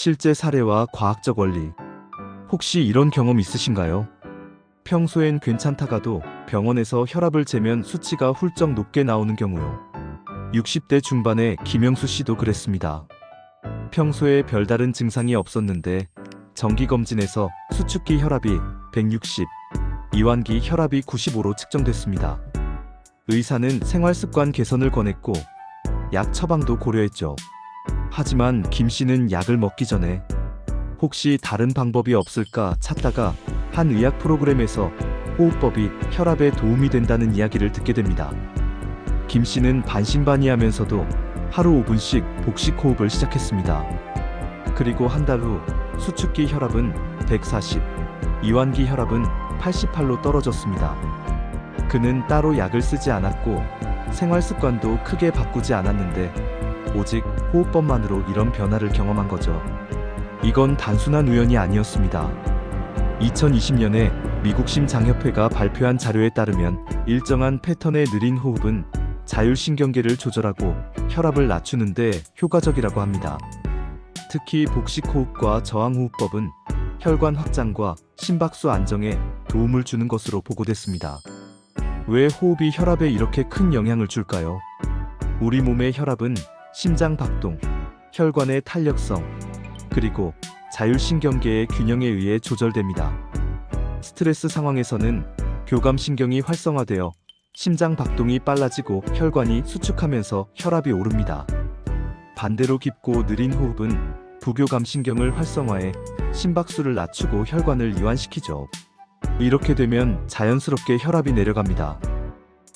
실제 사례와 과학적 원리. 혹시 이런 경험 있으신가요? 평소엔 괜찮다가도 병원에서 혈압을 재면 수치가 훌쩍 높게 나오는 경우요. 60대 중반의 김영수 씨도 그랬습니다. 평소에 별다른 증상이 없었는데 정기검진에서 수축기 혈압이 160, 이완기 혈압이 95로 측정됐습니다. 의사는 생활습관 개선을 권했고 약 처방도 고려했죠. 하지만 김 씨는 약을 먹기 전에 혹시 다른 방법이 없을까 찾다가 한 의학 프로그램에서 호흡법이 혈압에 도움이 된다는 이야기를 듣게 됩니다. 김 씨는 반신반의하면서도 하루 5분씩 복식 호흡을 시작했습니다. 그리고 한 달 후 수축기 혈압은 140, 이완기 혈압은 88로 떨어졌습니다. 그는 따로 약을 쓰지 않았고 생활 습관도 크게 바꾸지 않았는데 오직 호흡법만으로 이런 변화를 경험한 거죠. 이건 단순한 우연이 아니었습니다. 2020년에 미국 심장협회가 발표한 자료에 따르면 일정한 패턴의 느린 호흡은 자율신경계를 조절하고 혈압을 낮추는데 효과적이라고 합니다. 특히 복식호흡과 저항호흡법은 혈관 확장과 심박수 안정에 도움을 주는 것으로 보고됐습니다. 왜 호흡이 혈압에 이렇게 큰 영향을 줄까요? 우리 몸의 혈압은 심장 박동, 혈관의 탄력성, 그리고 자율신경계의 균형에 의해 조절됩니다. 스트레스 상황에서는 교감신경이 활성화되어 심장 박동이 빨라지고 혈관이 수축하면서 혈압이 오릅니다. 반대로 깊고 느린 호흡은 부교감신경을 활성화해 심박수를 낮추고 혈관을 이완시키죠. 이렇게 되면 자연스럽게 혈압이 내려갑니다.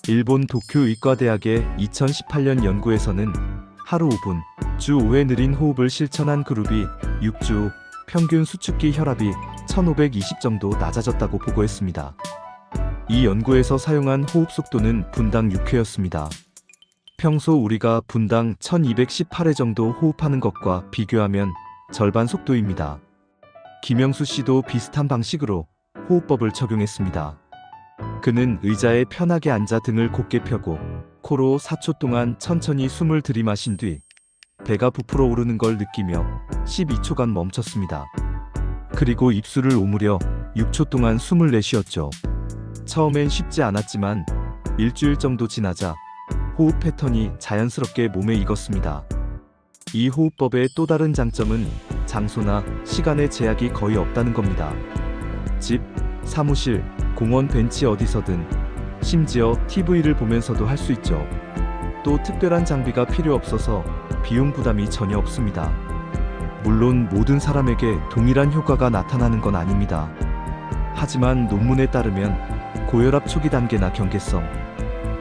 일본 도쿄 의과대학의 2018년 연구에서는 하루 5분, 주 5회 느린 호흡을 실천한 그룹이 6주 후 평균 수축기 혈압이 1520 정도 낮아졌다고 보고했습니다. 이 연구에서 사용한 호흡 속도는 분당 6회였습니다. 평소 우리가 분당 1218회 정도 호흡하는 것과 비교하면 절반 속도입니다. 김영수 씨도 비슷한 방식으로 호흡법을 적용했습니다. 그는 의자에 편하게 앉아 등을 곧게 펴고 코로 4초 동안 천천히 숨을 들이마신 뒤 배가 부풀어 오르는 걸 느끼며 12초간 멈췄습니다. 그리고 입술을 오므려 6초 동안 숨을 내쉬었죠. 처음엔 쉽지 않았지만 일주일 정도 지나자 호흡 패턴이 자연스럽게 몸에 익었습니다. 이 호흡법의 또 다른 장점은 장소나 시간의 제약이 거의 없다는 겁니다. 집, 사무실, 공원 벤치 어디서든 심지어 TV를 보면서도 할 수 있죠. 또 특별한 장비가 필요 없어서 비용 부담이 전혀 없습니다. 물론 모든 사람에게 동일한 효과가 나타나는 건 아닙니다. 하지만 논문에 따르면 고혈압 초기 단계나 경계성,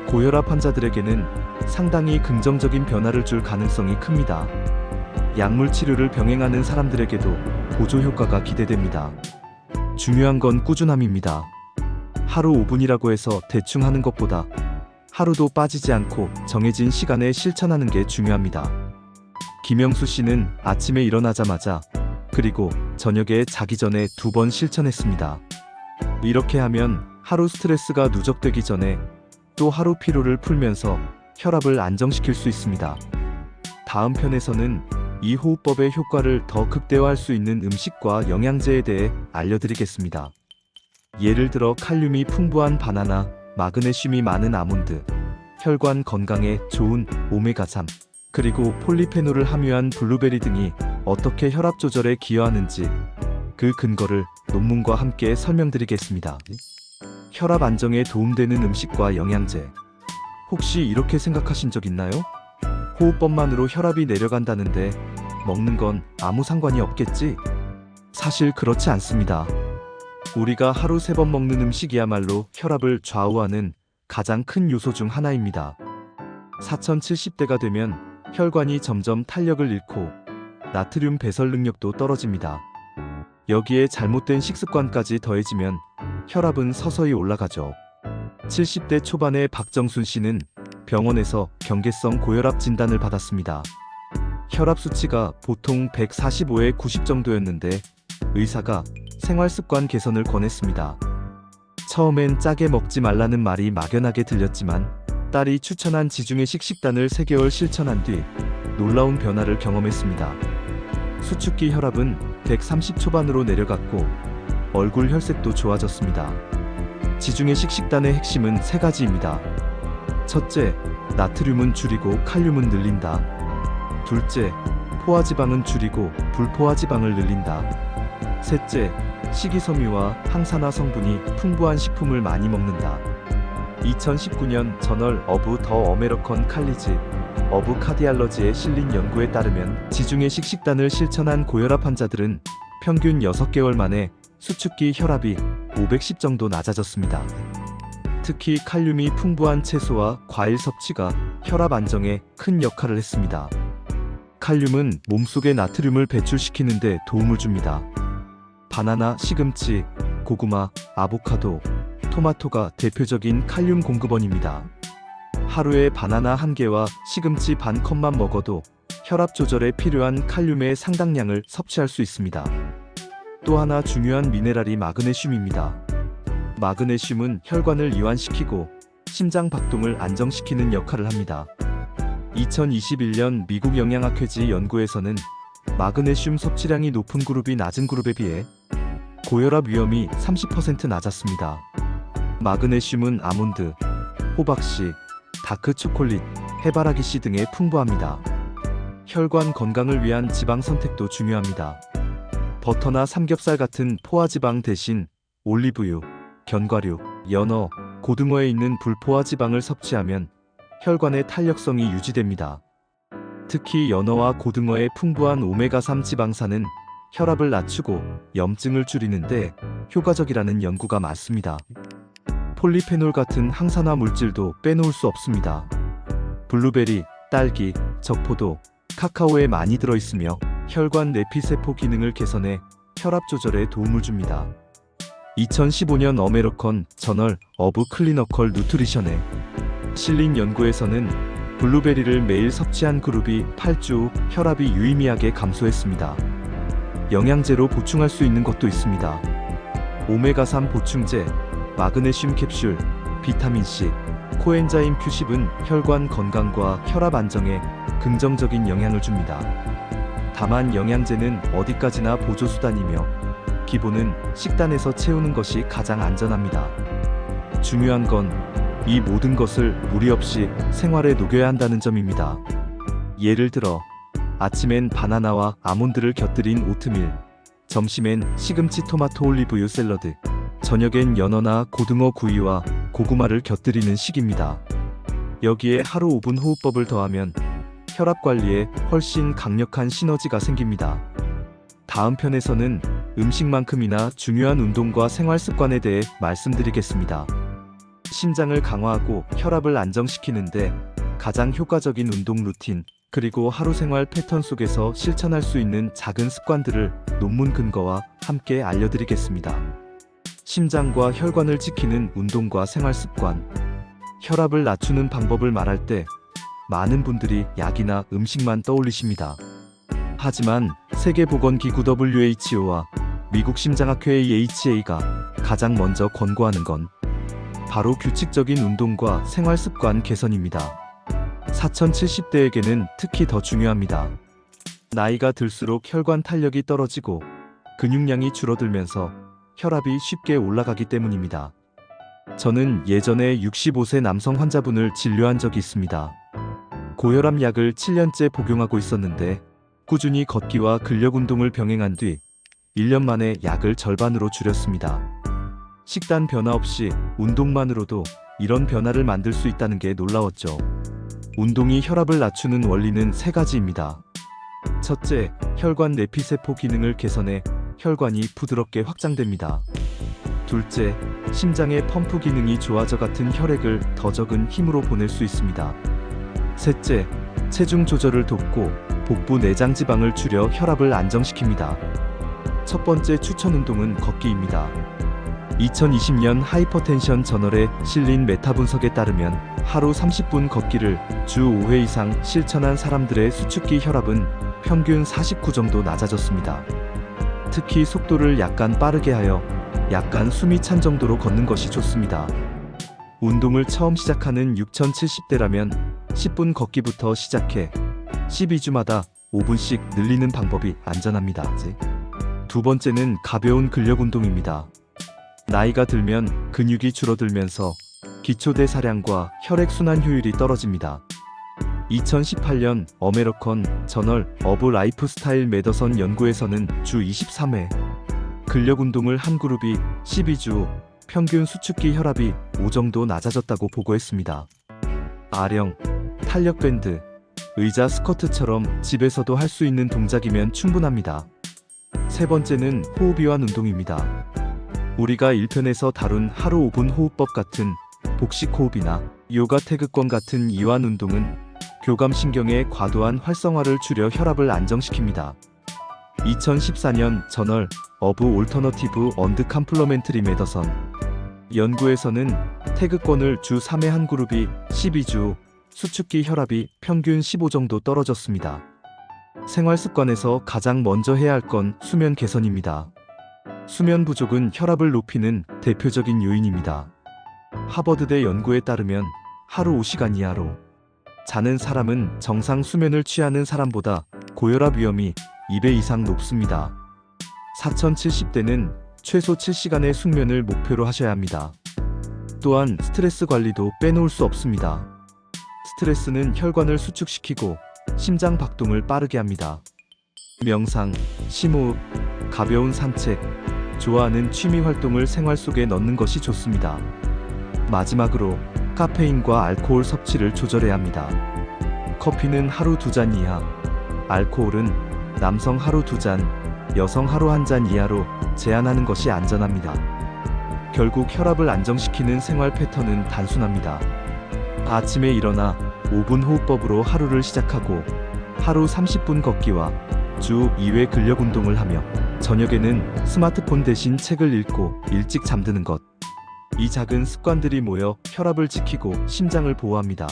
고혈압 환자들에게는 상당히 긍정적인 변화를 줄 가능성이 큽니다. 약물 치료를 병행하는 사람들에게도 보조 효과가 기대됩니다. 중요한 건 꾸준함입니다. 하루 5분이라고 해서 대충 하는 것보다 하루도 빠지지 않고 정해진 시간에 실천하는 게 중요합니다. 김영수 씨는 아침에 일어나자마자 그리고 저녁에 자기 전에 두 번 실천했습니다. 이렇게 하면 하루 스트레스가 누적되기 전에 또 하루 피로를 풀면서 혈압을 안정시킬 수 있습니다. 다음 편에서는 이 호흡법의 효과를 더 극대화할 수 있는 음식과 영양제에 대해 알려드리겠습니다. 예를 들어 칼륨이 풍부한 바나나, 마그네슘이 많은 아몬드, 혈관 건강에 좋은 오메가3, 그리고 폴리페놀을 함유한 블루베리 등이 어떻게 혈압 조절에 기여하는지 그 근거를 논문과 함께 설명드리겠습니다. 혈압 안정에 도움되는 음식과 영양제. 혹시 이렇게 생각하신 적 있나요? 호흡법만으로 혈압이 내려간다는데 먹는 건 아무 상관이 없겠지? 사실 그렇지 않습니다. 우리가 하루 세 번 먹는 음식이야말로 혈압을 좌우하는 가장 큰 요소 중 하나입니다. 4070대가 되면 혈관이 점점 탄력을 잃고 나트륨 배설 능력도 떨어집니다. 여기에 잘못된 식습관까지 더해지면 혈압은 서서히 올라가죠. 70대 초반의 박정순 씨는 병원에서 경계성 고혈압 진단을 받았습니다. 혈압 수치가 보통 145에 90 정도였는데 의사가 생활 습관 개선을 권했습니다. 처음엔 짜게 먹지 말라는 말이 막연하게 들렸지만 딸이 추천한 지중해식 식단을 3개월 실천한 뒤 놀라운 변화를 경험했습니다. 수축기 혈압은 130 초반으로 내려갔고 얼굴 혈색도 좋아졌습니다. 지중해 식 식단의 핵심은 세 가지입니다. 첫째, 나트륨은 줄이고 칼륨은 늘린다. 둘째, 포화지방은 줄이고 불포화지방을 늘린다. 셋째, 식이섬유와 항산화 성분이 풍부한 식품을 많이 먹는다. 2019년 저널 어브 더 어메리컨 칼리지 어브 카디알러지에 실린 연구에 따르면 지중해 식 식단을 실천한 고혈압 환자들은 평균 6개월 만에 수축기 혈압이 510 정도 낮아졌습니다. 특히 칼륨이 풍부한 채소와 과일 섭취가 혈압 안정에 큰 역할을 했습니다. 칼륨은 몸속의 나트륨을 배출시키는 데 도움을 줍니다. 바나나, 시금치, 고구마, 아보카도, 토마토가 대표적인 칼륨 공급원입니다. 하루에 바나나 한 개와 시금치 반 컵만 먹어도 혈압 조절에 필요한 칼륨의 상당량을 섭취할 수 있습니다. 또 하나 중요한 미네랄이 마그네슘입니다. 마그네슘은 혈관을 이완시키고 심장 박동을 안정시키는 역할을 합니다. 2021년 미국 영양학회지 연구에서는 마그네슘 섭취량이 높은 그룹이 낮은 그룹에 비해 고혈압 위험이 30% 낮았습니다. 마그네슘은 아몬드, 호박씨, 다크 초콜릿, 해바라기 씨 등에 풍부합니다. 혈관 건강을 위한 지방 선택도 중요합니다. 버터나 삼겹살 같은 포화지방 대신 올리브유, 견과류, 연어, 고등어에 있는 불포화 지방을 섭취하면 혈관의 탄력성이 유지됩니다. 특히 연어와 고등어의 풍부한 오메가3 지방산은 혈압을 낮추고 염증을 줄이는데 효과적이라는 연구가 많습니다. 폴리페놀 같은 항산화 물질도 빼놓을 수 없습니다. 블루베리, 딸기, 적포도, 카카오에 많이 들어있으며 혈관 내피세포 기능을 개선해 혈압 조절에 도움을 줍니다. 2015년 어메리컨 저널 어브 클리너컬 누트리션에 실린 연구에서는 블루베리를 매일 섭취한 그룹이 8주 후 혈압이 유의미하게 감소했습니다. 영양제로 보충할 수 있는 것도 있습니다. 오메가3 보충제, 마그네슘 캡슐, 비타민C, 코엔자임 Q10은 혈관 건강과 혈압 안정에 긍정적인 영향을 줍니다. 다만 영양제는 어디까지나 보조수단이며 기본은 식단에서 채우는 것이 가장 안전합니다. 중요한 건 이 모든 것을 무리 없이 생활에 녹여야 한다는 점입니다. 예를 들어 아침엔 바나나와 아몬드를 곁들인 오트밀, 점심엔 시금치 토마토 올리브유 샐러드, 저녁엔 연어나 고등어 구이와 고구마를 곁들이는 식입니다. 여기에 하루 5분 호흡법을 더하면 혈압 관리에 훨씬 강력한 시너지가 생깁니다. 다음 편에서는 음식만큼이나 중요한 운동과 생활 습관에 대해 말씀드리겠습니다. 심장을 강화하고 혈압을 안정시키는데 가장 효과적인 운동 루틴, 그리고 하루 생활 패턴 속에서 실천할 수 있는 작은 습관들을 논문 근거와 함께 알려드리겠습니다. 심장과 혈관을 지키는 운동과 생활 습관, 혈압을 낮추는 방법을 말할 때 많은 분들이 약이나 음식만 떠올리십니다. 하지만 세계보건기구 WHO와 미국 심장학회 AHA가 가장 먼저 권고하는 건 바로 규칙적인 운동과 생활 습관 개선입니다. 4070대에게는 특히 더 중요합니다. 나이가 들수록 혈관 탄력이 떨어지고 근육량이 줄어들면서 혈압이 쉽게 올라가기 때문입니다. 저는 예전에 65세 남성 환자분을 진료한 적이 있습니다. 고혈압 약을 7년째 복용하고 있었는데 꾸준히 걷기와 근력 운동을 병행한 뒤 1년 만에 약을 절반으로 줄였습니다. 식단 변화 없이 운동만으로도 이런 변화를 만들 수 있다는 게 놀라웠죠. 운동이 혈압을 낮추는 원리는 세 가지입니다. 첫째, 혈관 내피세포 기능을 개선해 혈관이 부드럽게 확장됩니다. 둘째, 심장의 펌프 기능이 좋아져 같은 혈액을 더 적은 힘으로 보낼 수 있습니다. 셋째, 체중 조절을 돕고 복부 내장 지방을 줄여 혈압을 안정시킵니다. 첫 번째 추천 운동은 걷기입니다. 2020년 하이퍼텐션 저널에 실린 메타 분석에 따르면 하루 30분 걷기를 주 5회 이상 실천한 사람들의 수축기 혈압은 평균 49 정도 낮아졌습니다. 특히 속도를 약간 빠르게 하여 약간 숨이 찬 정도로 걷는 것이 좋습니다. 운동을 처음 시작하는 6070대라면 10분 걷기부터 시작해 12주마다 5분씩 늘리는 방법이 안전합니다. 두 번째는 가벼운 근력 운동입니다. 나이가 들면 근육이 줄어들면서 기초대사량과 혈액순환 효율이 떨어집니다. 2018년 어메리컨 저널 어브 라이프 스타일 메더선 연구에서는 주 23회 근력 운동을 한 그룹이 12주 평균 수축기 혈압이 5 정도 낮아졌다고 보고했습니다. 아령, 탄력 밴드, 의자 스쿼트처럼 집에서도 할 수 있는 동작이면 충분합니다. 세 번째는 호흡이완 운동입니다. 우리가 1편에서 다룬 하루 5분 호흡법 같은 복식 호흡이나 요가 태극권 같은 이완 운동은 교감신경의 과도한 활성화를 줄여 혈압을 안정시킵니다. 2014년 저널 어브 올터너티브 언드 컴플러멘트리 메더선 연구에서는 태극권을 주 3회 한 그룹이 12주 수축기 혈압이 평균 15 정도 떨어졌습니다. 생활 습관에서 가장 먼저 해야 할 건 수면 개선입니다. 수면 부족은 혈압을 높이는 대표적인 요인입니다. 하버드대 연구에 따르면 하루 5시간 이하로 자는 사람은 정상 수면을 취하는 사람보다 고혈압 위험이 2배 이상 높습니다. 4070대는 최소 7시간의 숙면을 목표로 하셔야 합니다. 또한 스트레스 관리도 빼놓을 수 없습니다. 스트레스는 혈관을 수축시키고 심장 박동을 빠르게 합니다. 명상, 심호흡, 가벼운 산책, 좋아하는 취미 활동을 생활 속에 넣는 것이 좋습니다. 마지막으로 카페인과 알코올 섭취를 조절해야 합니다. 커피는 하루 두 잔 이하, 알코올은 남성 하루 두 잔, 여성 하루 한 잔 이하로 제한하는 것이 안전합니다. 결국 혈압을 안정시키는 생활 패턴은 단순합니다. 아침에 일어나 5분 호흡법으로 하루를 시작하고 하루 30분 걷기와 주 2회 근력 운동을 하며 저녁에는 스마트폰 대신 책을 읽고 일찍 잠드는 것. 이 작은 습관들이 모여 혈압을 지키고 심장을 보호합니다.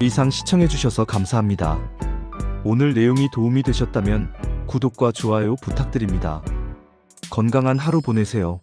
이상 시청해주셔서 감사합니다. 오늘 내용이 도움이 되셨다면 구독과 좋아요 부탁드립니다. 건강한 하루 보내세요.